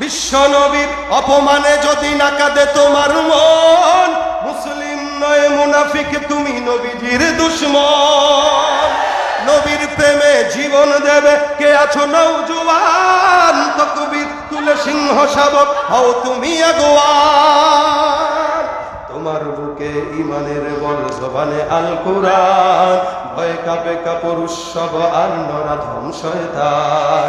বিশ্ব নবীর অপমানে যদি না কাঁদে তোমার মন, মুসলিম নয়, মুনাফিক তুমি নবীজির দুশ্মন। নবীর প্রেমে জীবন দেবে, কে আছো নৌজুয়ান তো কবির তুলে সিংহ শাবক হও তুমি আগুয়ান। তোমার বুকে ইমানের বল জবানে আল কোরআন ভয় কাপে কাপড় উৎসব আর নরাধম শয়তান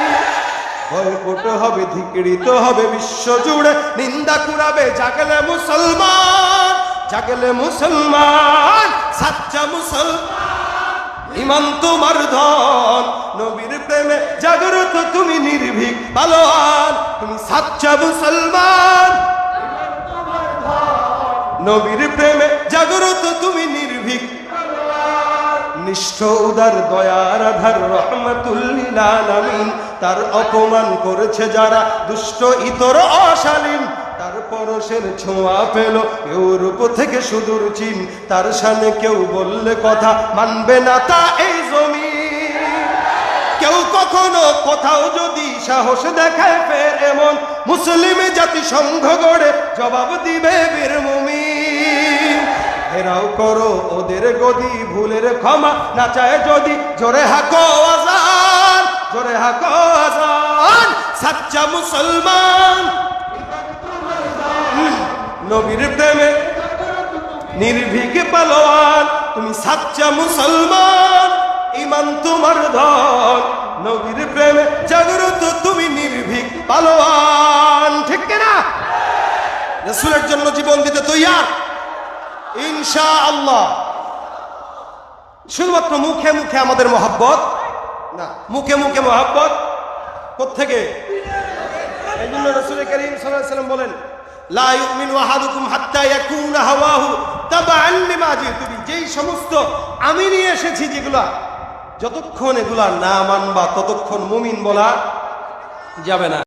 ভয়পুট হবে, ধিকৃত হবে বিশ্ব জুড়ে। নিন্দা কুড়াবে, জাগলে মুসলমান জাগলে মুসলমান, সাচ্চা মুসলমান। ইমান তোমার ধন নবীর প্রেমে জাগ্রত তুমি নির্ভীক, পালোয়ান, তুমি সাচ্চা মুসলমান। নবীর প্রেমে জাগ্রত তুমি নির্ভীক নিষ্ঠ উদার দয়ার আধার রহমতুল্লিল আলামিন। তার অপমান করেছে যারা দুষ্ট, ইতর, অশালীন। তার পরশের ছোঁয়া পেল ইউরোপ থেকে সুদূর চীন। তার সামনে কেউ বললে কথা মানবে না, তা এই জমিন। কেউ কখনো কোথাও যদি সাহস দেখায়, ফের এমন মুসলিম জাতি সংঘ গড়ে জবাব দিবে বীর মুমিন। এরাও করো ওদের গদি, ভুলের ক্ষমা না চায় যদি। জোরে হাকো আজান, জোরে হাকো সাচ্চা মুসলমান। নবীর প্রেমে নির্ভীক পালোয়ান, তুমি সাচ্চা মুসলমান। ইমান তোমার ধন, নবীর প্রেমে জাগ্রত তুমি নির্ভীক পালোয়ান। ঠিক না রসুলের জন্য জীবন দিতে তৈয়ার? ইনশা আল্লাহ শুধুমাত্র মুখে মুখে আমাদের মহাব্বত? না, মুখে মুখে মহাব্বত? কোথেকে এই জন্য রসুল করিম সাল্লাম বলেন বি। যেই সমস্ত আমি নিয়ে এসেছি যেগুলা, যতক্ষণ এগুলা না মানবা ততক্ষণ মুমিন বলা যাবে না